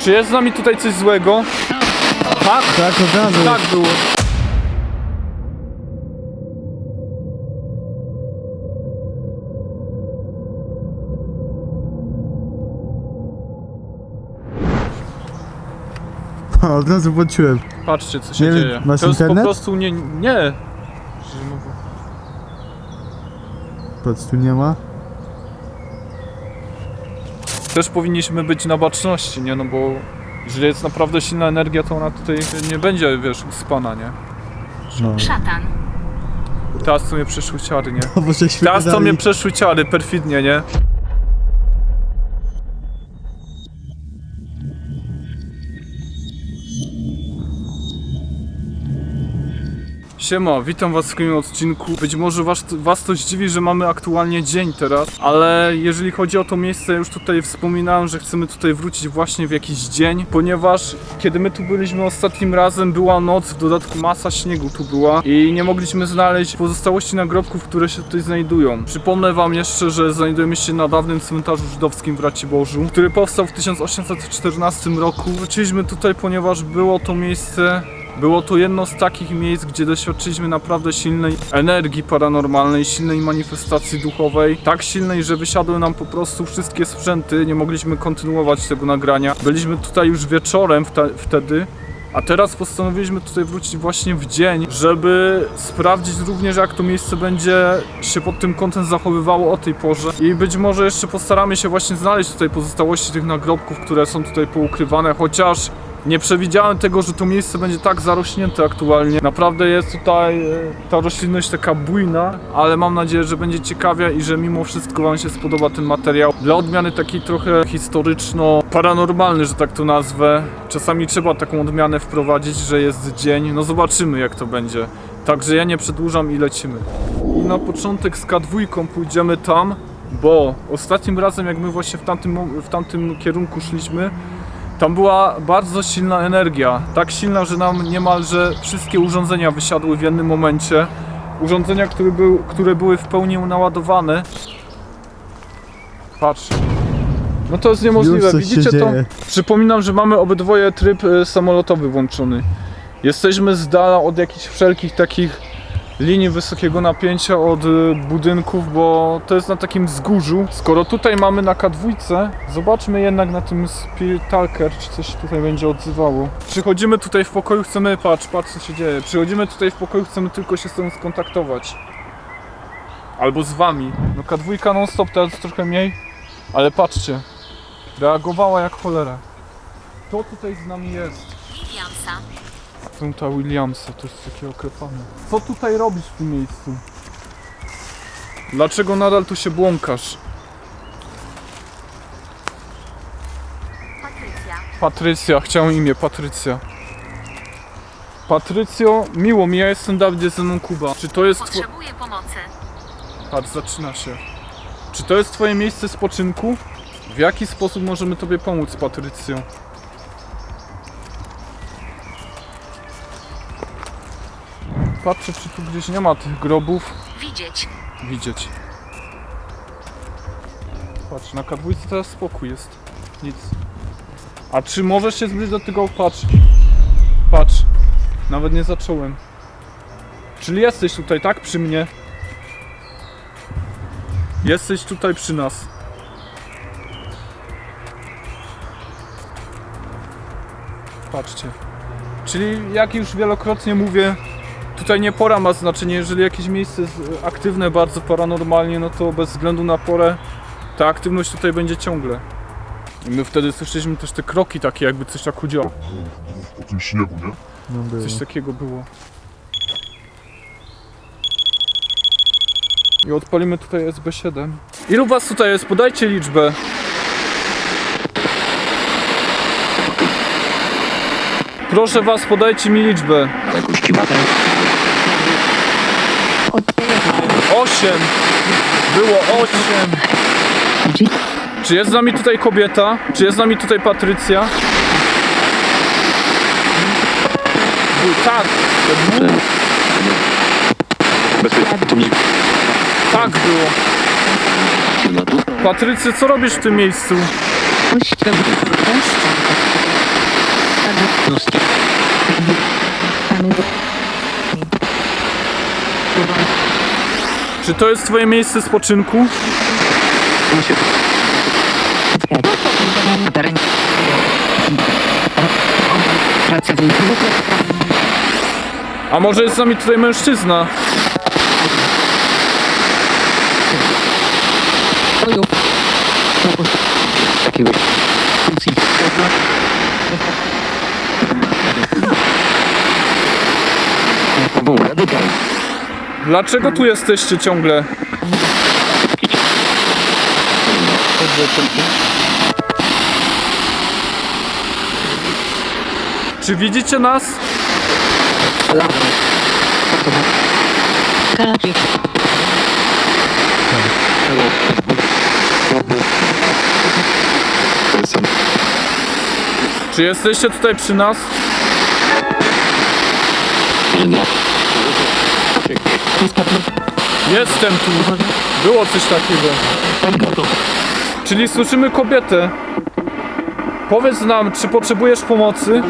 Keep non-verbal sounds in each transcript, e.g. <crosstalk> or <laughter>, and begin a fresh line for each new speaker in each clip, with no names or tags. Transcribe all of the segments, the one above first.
Czy jest z nami tutaj coś złego? Tak?
Tak, od razu.
Tak było.
Od razu włączyłem.
Patrzcie co się
Nie wiem,
dzieje.
masz
to jest
internet?
po prostu nie... Nie. Że mówię.
Patrz, tu nie ma.
Też powinniśmy być na baczności, nie? No bo jeżeli jest naprawdę silna energia, to ona tutaj nie będzie, wiesz, uspana, nie?
No.
Szatan.
Teraz co mnie przeszły ciary, nie? <laughs>
O, bo żeśmy
Teraz to
dali-
mnie przeszły ciary, perfidnie, nie? Siema, witam was w kolejnym odcinku. Być może was, was to zdziwi, że mamy aktualnie dzień teraz, ale jeżeli chodzi o to miejsce, już tutaj wspominałem, że chcemy tutaj wrócić właśnie w jakiś dzień, ponieważ kiedy my tu byliśmy ostatnim razem, była noc, w dodatku masa śniegu tu była i nie mogliśmy znaleźć pozostałości nagrobków, które się tutaj znajdują. Przypomnę wam jeszcze, że znajdujemy się na dawnym cmentarzu żydowskim w Raciborzu, który powstał w 1814 roku. Wróciliśmy tutaj, ponieważ było to miejsce było to jedno z takich miejsc, gdzie doświadczyliśmy naprawdę silnej energii paranormalnej, silnej manifestacji duchowej. Tak silnej, że wysiadły nam po prostu wszystkie sprzęty, nie mogliśmy kontynuować tego nagrania. Byliśmy tutaj już wieczorem wte- wtedy. A teraz postanowiliśmy tutaj wrócić właśnie w dzień, żeby sprawdzić również jak to miejsce będzie się pod tym kątem zachowywało o tej porze. I być może jeszcze postaramy się właśnie znaleźć tutaj pozostałości tych nagrobków, które są tutaj poukrywane, chociaż nie przewidziałem tego, że to miejsce będzie tak zarośnięte aktualnie. Naprawdę jest tutaj e, ta roślinność taka bujna, ale mam nadzieję, że będzie ciekawie i że mimo wszystko Wam się spodoba ten materiał. Dla odmiany takiej trochę historyczno-paranormalny, że tak to nazwę. Czasami trzeba taką odmianę wprowadzić, że jest dzień. No zobaczymy jak to będzie. Także ja nie przedłużam i lecimy. I na początek z K2 pójdziemy tam, bo ostatnim razem jak my właśnie w tamtym, w tamtym kierunku szliśmy, tam była bardzo silna energia. Tak silna, że nam niemalże wszystkie urządzenia wysiadły w jednym momencie. Urządzenia, które, był, które były w pełni naładowane. Patrz. No to jest niemożliwe.
Już coś się
Widzicie to?
dzieje.
Przypominam, że mamy obydwoje tryb e, samolotowy włączony. Jesteśmy z dala od jakichś wszelkich takich linii wysokiego napięcia od y, budynków, bo to jest na takim wzgórzu. Skoro tutaj mamy na K2, zobaczmy jednak na tym Spirit Talker, czy coś tutaj będzie odzywało. Przychodzimy tutaj w pokoju, chcemy, patrz, patrz co się dzieje. Przychodzimy tutaj w pokoju, chcemy tylko się z tym skontaktować. Albo z wami. No K2 non stop, teraz trochę mniej, ale patrzcie. Reagowała jak cholera. Kto tutaj z nami jest?
Williamsa.
Fronta Williamsa, to jest takie oklepane. Co tutaj robisz w tym miejscu? Dlaczego nadal tu się błąkasz?
Patrycja.
Patrycja, chciałem imię, Patrycja. Patrycjo, miło mi, ja jestem Dawid ze mną Kuba. Czy to jest twoje...
Potrzebuję pomocy.
Patrz, zaczyna się. Czy to jest twoje miejsce spoczynku? W jaki sposób możemy tobie pomóc, Patrycjo? Patrzę, czy tu gdzieś nie ma tych grobów.
Widzieć.
widzieć. Patrz, na K2 teraz spokój jest. Nic. A czy możesz się zbliżyć do tego? Patrz. Patrz. Nawet nie zacząłem. Czyli jesteś tutaj, tak? Przy mnie. Jesteś tutaj przy nas. Patrzcie. Czyli jak już wielokrotnie mówię, Tutaj nie pora ma znaczenie, jeżeli jakieś miejsce jest aktywne bardzo paranormalnie, no to bez względu na porę ta aktywność tutaj będzie ciągle. I my wtedy słyszeliśmy też te kroki takie, jakby coś tak chodziło.
po tym śniegu, nie?
No było.
Coś takiego było. I odpalimy tutaj SB7. Ilu was tutaj jest? Podajcie liczbę. Proszę was, podajcie mi liczbę. Osiem. Było osiem. Czy jest z nami tutaj kobieta? Czy jest z nami tutaj Patrycja? Tak. Tak było. Patrycy, co robisz w tym miejscu? Czy to jest twoje miejsce spoczynku? A może jest z nami tutaj mężczyzna?
Jakiegoś. Dodaj.
Dlaczego tu jesteście ciągle? Czy widzicie nas? Czy jesteście tutaj przy nas? Jestem tu. Było coś takiego. Czyli słyszymy kobietę. Powiedz nam, czy potrzebujesz pomocy?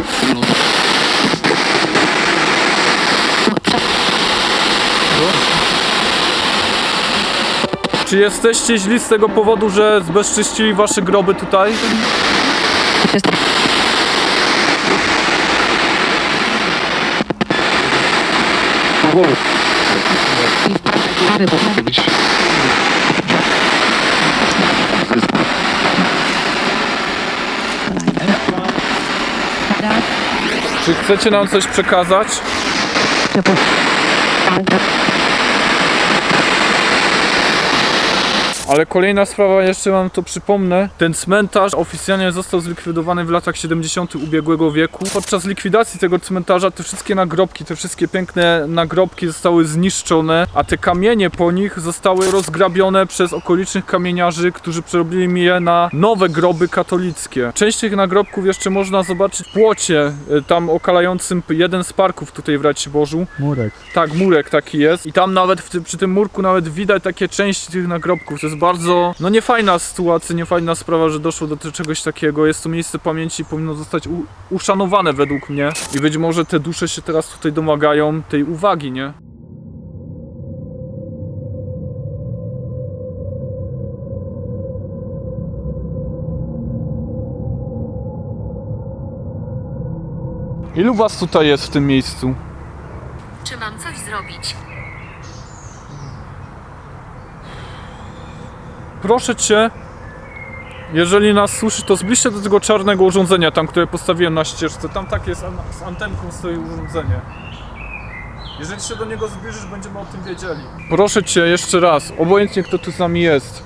Czy jesteście źli z tego powodu, że zbezczyścili wasze groby tutaj?
Jestem.
Czy chcecie nam coś przekazać? Ale kolejna sprawa, jeszcze wam to przypomnę. Ten cmentarz oficjalnie został zlikwidowany w latach 70. ubiegłego wieku. Podczas likwidacji tego cmentarza te wszystkie nagrobki, te wszystkie piękne nagrobki zostały zniszczone, a te kamienie po nich zostały rozgrabione przez okolicznych kamieniarzy, którzy przerobili je na nowe groby katolickie. Część tych nagrobków jeszcze można zobaczyć w płocie, y, tam okalającym jeden z parków tutaj w Raciborzu.
Murek.
Tak, murek taki jest. I tam nawet w przy tym murku nawet widać takie części tych nagrobków. To jest bardzo, no niefajna sytuacja, niefajna sprawa, że doszło do czegoś takiego. Jest to miejsce pamięci, powinno zostać uszanowane według mnie. I być może te dusze się teraz tutaj domagają tej uwagi, nie? Ilu was tutaj jest w tym miejscu?
Czy mam coś zrobić?
Proszę cię, jeżeli nas słyszy, to zbliż się do tego czarnego urządzenia, tam, które postawiłem na ścieżce. Tam tak jest, an- z antenką stoi urządzenie. Jeżeli się do niego zbliżysz, będziemy o tym wiedzieli. Proszę cię, jeszcze raz, obojętnie kto tu z nami jest.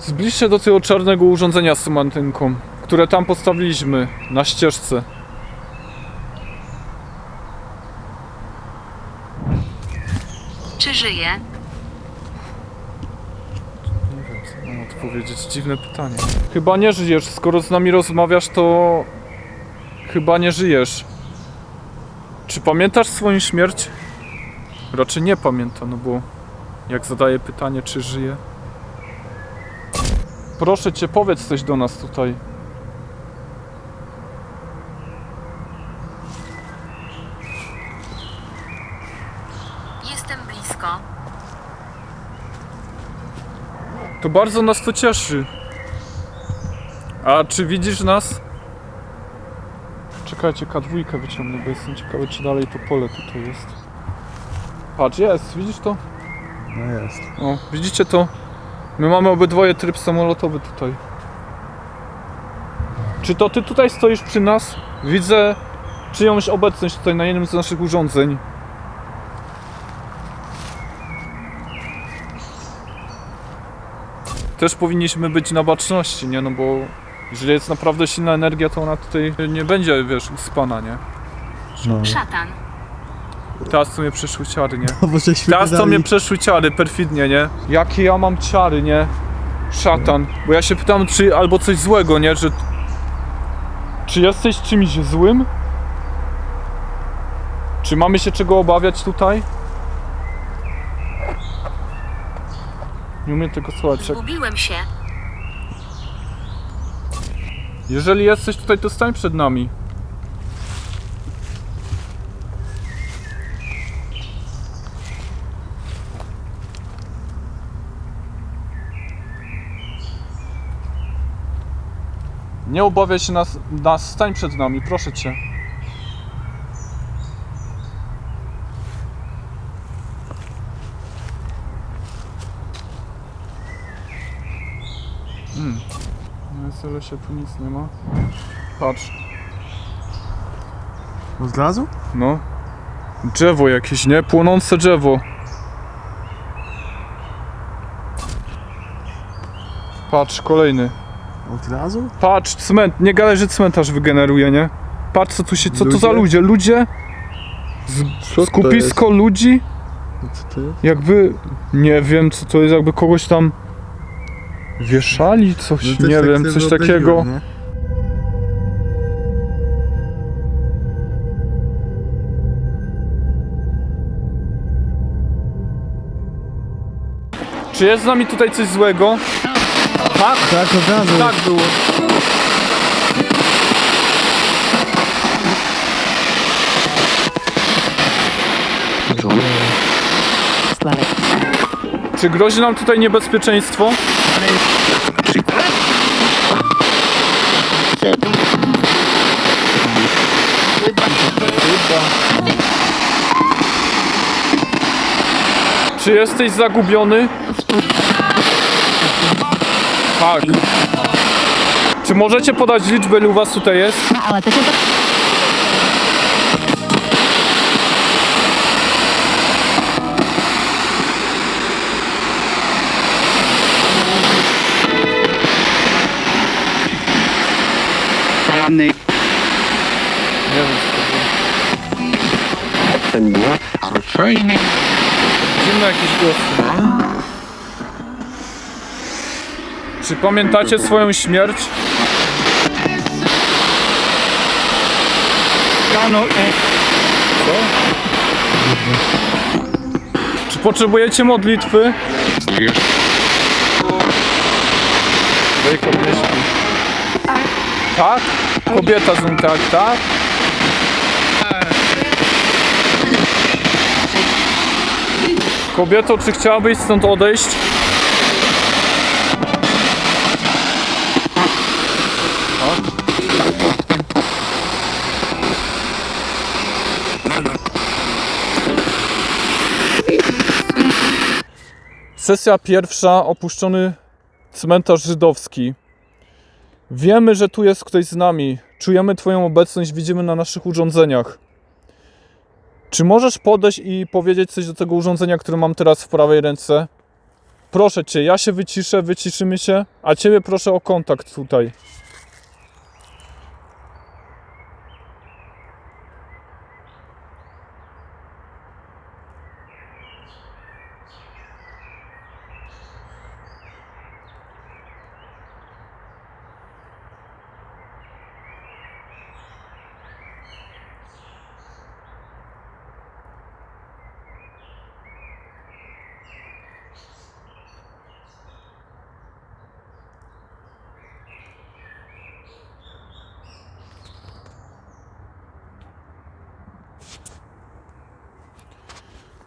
Zbliż się do tego czarnego urządzenia z tą antenką, które tam postawiliśmy na ścieżce.
Czy żyję?
Nie wiem, odpowiedzieć. Dziwne pytanie. Chyba nie żyjesz. Skoro z nami rozmawiasz, to... Chyba nie żyjesz. Czy pamiętasz swoją śmierć? Raczej nie pamięta, no bo... Jak zadaję pytanie, czy żyje? Proszę cię, powiedz coś do nas tutaj.
Jestem blisko.
To bardzo nas to cieszy. A czy widzisz nas? Czekajcie, K2 wyciągnę, bo jestem ciekawy, czy dalej to pole tutaj jest. Patrz, jest, widzisz to?
No jest.
O, widzicie to? My mamy obydwoje tryb samolotowy tutaj. Czy to ty tutaj stoisz przy nas? Widzę czyjąś obecność tutaj na jednym z naszych urządzeń. Też powinniśmy być na baczności, nie? No bo jeżeli jest naprawdę silna energia, to ona tutaj nie będzie, wiesz, uspana, nie?
No.
Szatan.
Teraz to mnie przeszły ciary, nie? <laughs>
O Boże,
Teraz to
dali.
mnie przeszły ciary, perfidnie, nie? Jakie ja mam ciary, nie? Szatan. Bo ja się pytam, czy albo coś złego, nie? Że... Czy jesteś czymś złym? Czy mamy się czego obawiać tutaj? Nie umiem tego słuchać. jak-
Zgubiłem się.
Jeżeli jesteś tutaj, to stań przed nami. Nie obawiaj się nas, nas stań przed nami, proszę cię. Na SLS-ie tu nic nie ma. Patrz,
Od razu?
no. Drzewo jakieś, nie? Płonące drzewo. Patrz, kolejny.
Od razu?
Patrz, cement, nie gadaj, że cmentarz wygeneruje, nie? Patrz co tu się, co to za ludzie? Ludzie? Z,
Co
skupisko ludzi?
to jest? Co to jest?
Jakby, nie wiem co to jest, jakby kogoś tam wieszali, coś,
No
nie
tak
wiem,
sobie
coś
wyobraziłem,
takiego.
nie?
Czy jest z nami tutaj coś złego? Tak?
Tak, od razu.
Tak było. Czy grozi nam tutaj niebezpieczeństwo? Czy jesteś zagubiony? Tak. Czy możecie podać liczbę, ile u was tutaj jest?
No ale
wiem, co to było. Dziwne jakieś głosy. Czy pamiętacie swoją śmierć? Co? Czy potrzebujecie modlitwy? Jacob nie śpi. Tak? Kobieta z nim tak, tak? Kobieto, czy chciałabyś stąd odejść? Sesja pierwsza, opuszczony cmentarz żydowski. Wiemy, że tu jest ktoś z nami. Czujemy Twoją obecność, widzimy na naszych urządzeniach. Czy możesz podejść i powiedzieć coś do tego urządzenia, które mam teraz w prawej ręce? Proszę Cię, ja się wyciszę, wyciszymy się, a Ciebie proszę o kontakt tutaj.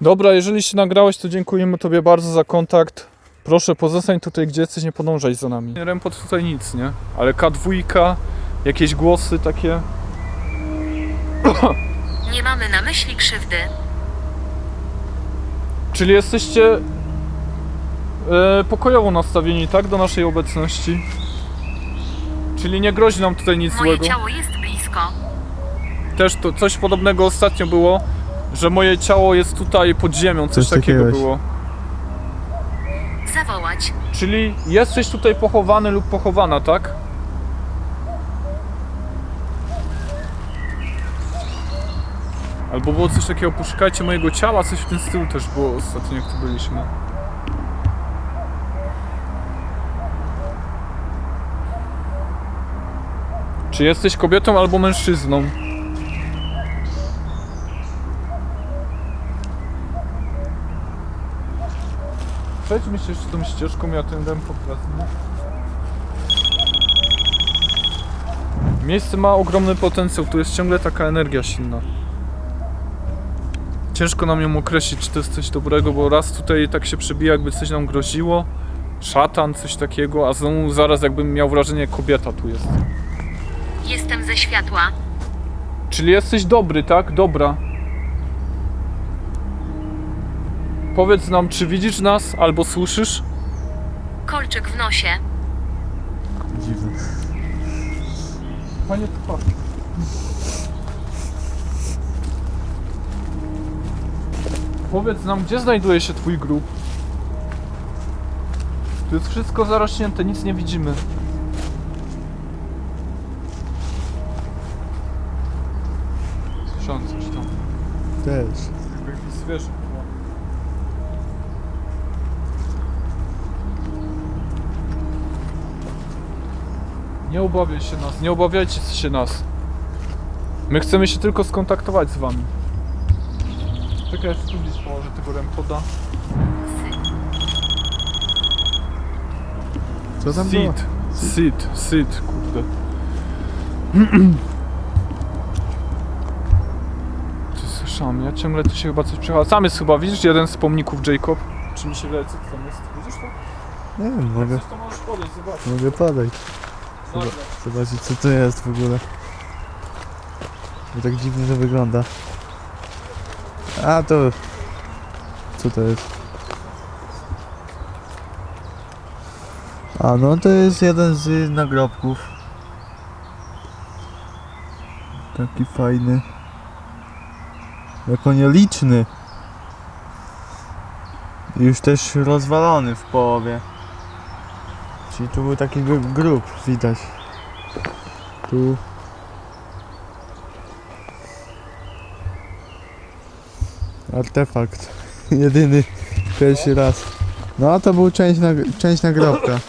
Dobra, jeżeli się nagrałeś, to dziękujemy Tobie bardzo za kontakt. Proszę, pozostań tutaj, gdzie jesteś, nie podążaj za nami. Rempot tutaj nic, nie? Ale K2, jakieś głosy takie. <coughs>
Nie mamy na myśli krzywdy.
Czyli jesteście e, pokojowo nastawieni, tak? Do naszej obecności. Czyli nie grozi nam tutaj nic
Moje
złego.
ciało jest blisko.
Też to coś podobnego ostatnio było, że moje ciało jest tutaj pod ziemią, coś,
Coś
takiego
takiego.
było.
Zawołać.
Czyli jesteś tutaj pochowany lub pochowana, tak? Albo było coś takiego, poszukajcie mojego ciała, coś w tym stylu też było ostatnio, jak tu byliśmy. Czy jesteś kobietą albo mężczyzną? Przejdźmy się jeszcze tą ścieżką, ja ten dam pokazuję. Miejsce ma ogromny potencjał, tu jest ciągle taka energia silna. Ciężko nam ją określić, czy to jest coś dobrego, bo raz tutaj tak się przebija, jakby coś nam groziło. Szatan, coś takiego, a znowu zaraz jakbym miał wrażenie, kobieta tu jest.
Jestem ze światła.
Czyli jesteś dobry, tak? Dobra. Powiedz nam, czy widzisz nas albo słyszysz?
Kolczyk w nosie.
Dziwne.
Panie twarz. Powiedz nam, gdzie znajduje się twój grób? Tu jest wszystko zarośnięte, nic nie widzimy. Słyszałem coś tam.
Też.
Jakby jakiś zwierzę chyba. Nie obawiaj się nas, nie obawiajcie się nas. My chcemy się tylko skontaktować z wami. Czekaj, jeszcze tu gdzieś położę tego rempoda.
Co tam było?
Sid, Sid, Sid, kurde. <clears throat> Ty słyszałem, ja ciągle tu się chyba coś przechadza. Sam jest chyba, widzisz, jeden z pomników Jacob? Czy mi się wydaje, co to tam jest? Widzisz to?
Nie wiem, mogę,
Coś to możesz podejść, zobacz.
mogę podejść.
Nagle.
Zobaczyć co to jest w ogóle. Bo tak dziwnie to wygląda. A to... Co to jest? A no to jest jeden z nagrobków. Taki fajny. Jak nieliczny. Już też rozwalony w połowie. Czyli tu był taki grób, widać. Tu. Artefakt. <laughs> Jedyny. Pierwszy raz. No a to był część, nag- część nagrobka.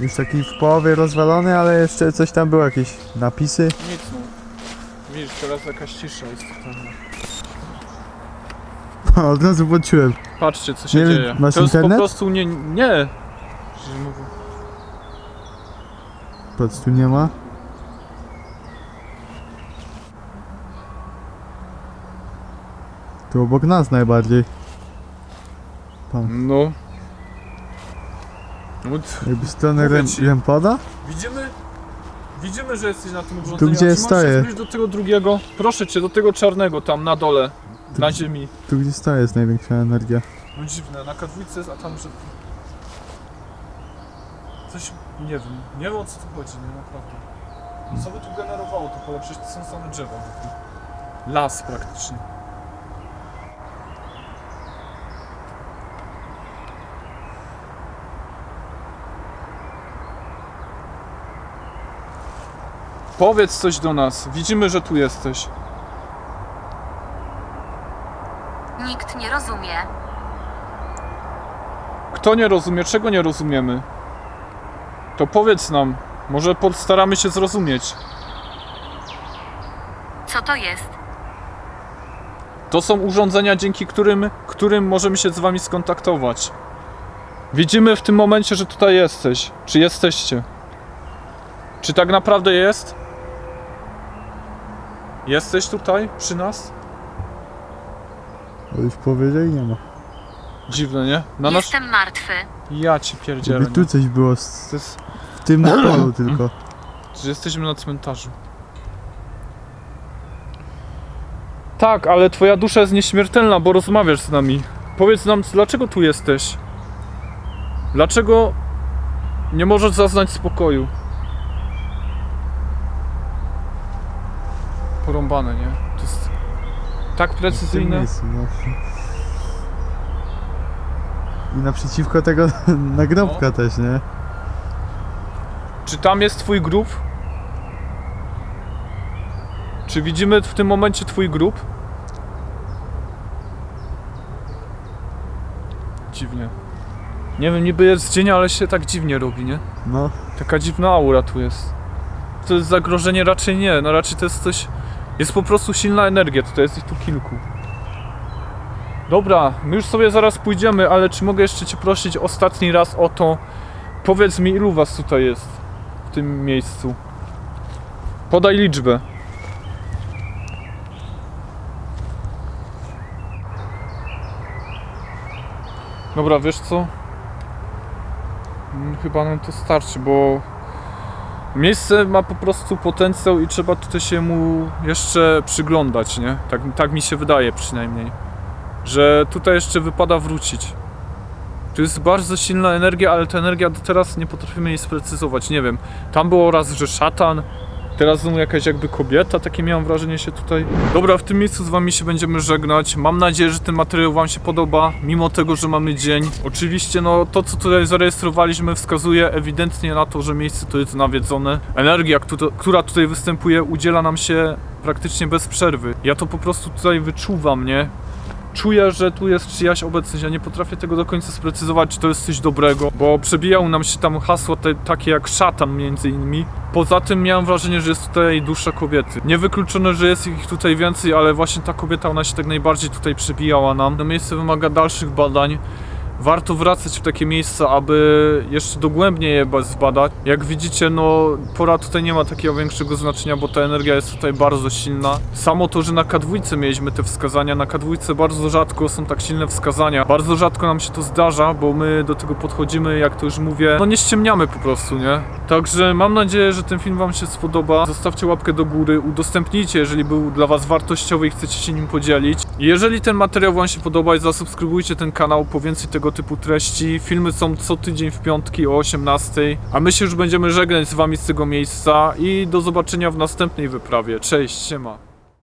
Już taki w połowie rozwalony, ale jeszcze coś tam było, jakieś napisy.
Nic no. Widzisz, teraz jakaś cisza jest. <laughs>
Od razu włączyłem.
Patrzcie, co się
Nie
dzieje.
masz
to jest
internet?
po prostu nie... Nie! Że mówię.
Patrz, tu nie ma. Tu obok nas najbardziej.
No. No, t-
Jakby
Mówię
rem,
ci. Widzimy... Widzimy, że jesteś na tym urządzeniu.
gdzie
a czy się zbliżyć do tego drugiego? Proszę cię, do tego czarnego tam na dole.
Tu-
Na ziemi.
Tu gdzie stoi jest największa energia.
No dziwne, na kadwicy jest, a tam, że... Coś, nie wiem, nie wiem o co tu chodzi, nie, naprawdę. Co by tu generowało to pole? Przecież to są same drzewa. Las praktycznie. Powiedz coś do nas, widzimy, że tu jesteś.
Nikt nie rozumie.
Kto nie rozumie, czego nie rozumiemy? To powiedz nam, może postaramy się zrozumieć.
Co to jest?
To są urządzenia, dzięki którym, którym możemy się z wami skontaktować. Widzimy w tym momencie, że tutaj jesteś. Czy jesteście? Czy tak naprawdę jest? Jesteś tutaj przy nas?
Ale już powiedzieli nie ma.
Dziwne, nie? Na nasz...
Jestem martwy.
Ja ci pierdzielę.
Jakby tu
nie?
coś było z,
To jest...
w tym <clears throat> polu tylko.
Że jesteśmy na cmentarzu. Tak, ale twoja dusza jest nieśmiertelna, bo rozmawiasz z nami. Powiedz nam, dlaczego tu jesteś? Dlaczego nie możesz zaznać spokoju? Porąbane, nie? To jest tak precyzyjne.
I naprzeciwko tego <laughs> nagrobka
No.
też, nie?
Czy tam jest twój grób? Czy widzimy w tym momencie twój grób? Dziwnie. Nie wiem, niby jest dzień, ale się tak dziwnie robi, nie?
No.
Taka dziwna aura tu jest. To jest zagrożenie? Raczej nie. No raczej to jest coś... Jest po prostu silna energia, tutaj jest ich tu kilku. Dobra, my już sobie zaraz pójdziemy, ale czy mogę jeszcze cię prosić ostatni raz o to? Powiedz mi, ilu was tutaj jest w tym miejscu? Podaj liczbę. Dobra, wiesz co? Mm, Chyba nam to starczy, bo Miejsce ma po prostu potencjał i trzeba tutaj się mu jeszcze przyglądać, nie? Tak, tak mi się wydaje przynajmniej. Że tutaj jeszcze wypada wrócić. Tu jest bardzo silna energia, ale ta energia do teraz nie potrafimy jej sprecyzować, nie wiem. Tam było raz, że szatan, teraz znowu jakaś jakby kobieta, takie miałem wrażenie się tutaj. Dobra, w tym miejscu z wami się będziemy żegnać. Mam nadzieję, że ten materiał wam się podoba, mimo tego, że mamy dzień. Oczywiście, no to co tutaj zarejestrowaliśmy wskazuje ewidentnie na to, że miejsce to jest nawiedzone. Energia, któ- która tutaj występuje, udziela nam się praktycznie bez przerwy. Ja to po prostu tutaj wyczuwam, nie? Czuję, że tu jest czyjaś obecność. Ja nie potrafię tego do końca sprecyzować, czy to jest coś dobrego, bo przebijały nam się tam hasła te, takie jak szatan między innymi. Poza tym miałem wrażenie, że jest tutaj dusza kobiety. Niewykluczone, że jest ich tutaj więcej, ale właśnie ta kobieta, ona się tak najbardziej tutaj przebijała nam. To miejsce wymaga dalszych badań. Warto wracać w takie miejsca, aby jeszcze dogłębnie je ba- zbadać. Jak widzicie, no pora tutaj nie ma takiego większego znaczenia, bo ta energia jest tutaj bardzo silna. Samo to, że na K2 mieliśmy te wskazania, na K2 bardzo rzadko są tak silne wskazania. Bardzo rzadko nam się to zdarza, bo my do tego podchodzimy, jak to już mówię, no nie ściemniamy po prostu, nie? Także mam nadzieję, że ten film wam się spodoba. Zostawcie łapkę do góry, udostępnijcie, jeżeli był dla was wartościowy i chcecie się nim podzielić. Jeżeli ten materiał wam się podoba, zasubskrybujcie ten kanał po więcej typu treści. Filmy są co tydzień w piątki o 18, a my się już będziemy żegnać z wami z tego miejsca i do zobaczenia w następnej wyprawie. Cześć, siema.